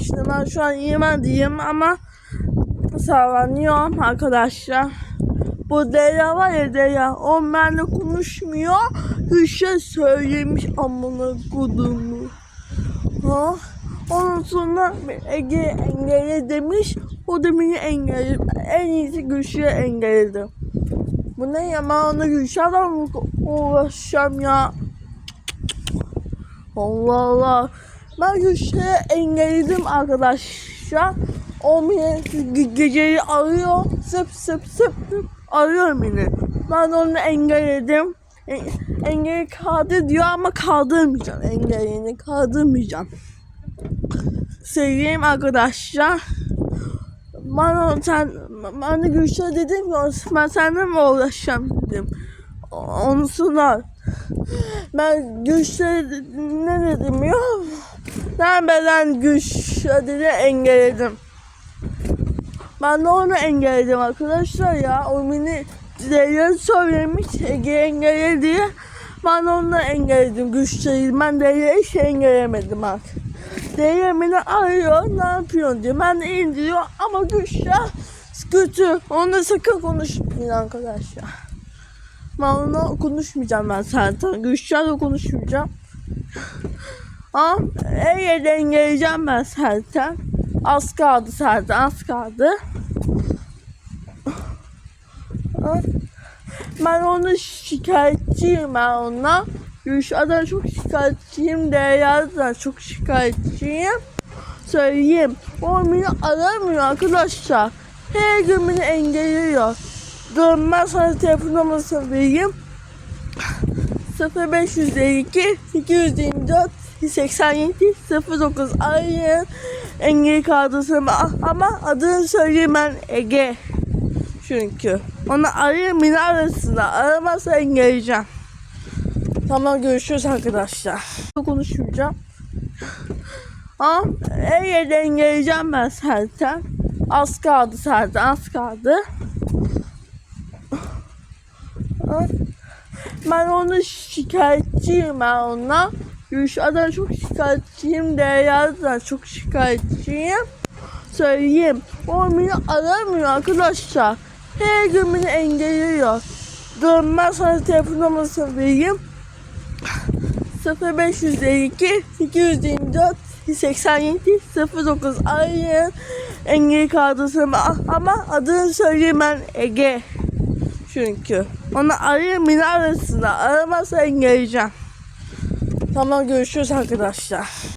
İşte ben şu an yemediğim ama sallanıyorum arkadaşlar. Bu Deya var ya Deya. O benimle konuşmuyor. Bir şey söylemiş amına kodumu. Ha? Ondan sonra Ege engelle demiş. O da beni engelledi. En iyisi Gülşah'ı engelledi. Bu ne ya ben ona Gülşah'la uğraşacağım ya? Allah Allah. Ben Gülşah'ı engelledim arkadaşlar. O beni ge- geceyi arıyor. Sıp sıp sıp sıp arıyor beni. Ben onu engelledim. En- engeli kaldı diyor ama kaldırmayacağım. Engelini kaldırmayacağım. Sevgili arkadaşlar. Ben sen ben de Gülşah dedim ki ben seninle mi uğraşacağım dedim. Onu sonra ben Gülşah ne dedim ya? Ben beden dedi engelledim. Ben de onu engelledim arkadaşlar ya. O beni Derya'ya söylemiş Ege engelle. Ben onu engelledim Gülşah'ı. Ben Derya'yı hiç engellemedim artık. Derya beni arıyor ne yapıyorsun diyor. Ben de indiriyor ama Gülşah kötü. Onunla sakın konuşmayın arkadaşlar. Onunla konuşmayacağım ben zaten. Gülşah'la konuşmayacağım. Ama her yerden geleceğim ben zaten. Az kaldı zaten az kaldı. Ben onu şikayetçiyim ben onunla. Gülşah'dan çok şikayetçiyim. Derya'dan çok şikayetçiyim. Söyleyeyim. O beni aramıyor arkadaşlar. Her gün beni engelliyor. Dur ben sana telefon numarasını vereyim. 0552 224 87 09 Aynen engel kadrosum ama adını söyleyeyim ben Ege. Çünkü onu arayayım beni arasında aramazsa engelleyeceğim. Tamam görüşürüz arkadaşlar. Konuşmayacağım. Ama her yerden geleceğim ben zaten. Az kaldı zaten az kaldı. Ha? Ben onu şikayetçiyim ben onunla. Gülşah'dan çok şikayetçiyim. Derya'dan çok şikayetçiyim. Söyleyeyim. O beni aramıyor arkadaşlar. Her gün beni engelliyor. Dur ben sana telefon numarasını vereyim. 0552 224 87 09 Aynen engel kadrosum ama adını söyleyeyim ben Ege. Çünkü onu arayayım beni arasında aramazsa engelleyeceğim. Tamam görüşürüz arkadaşlar.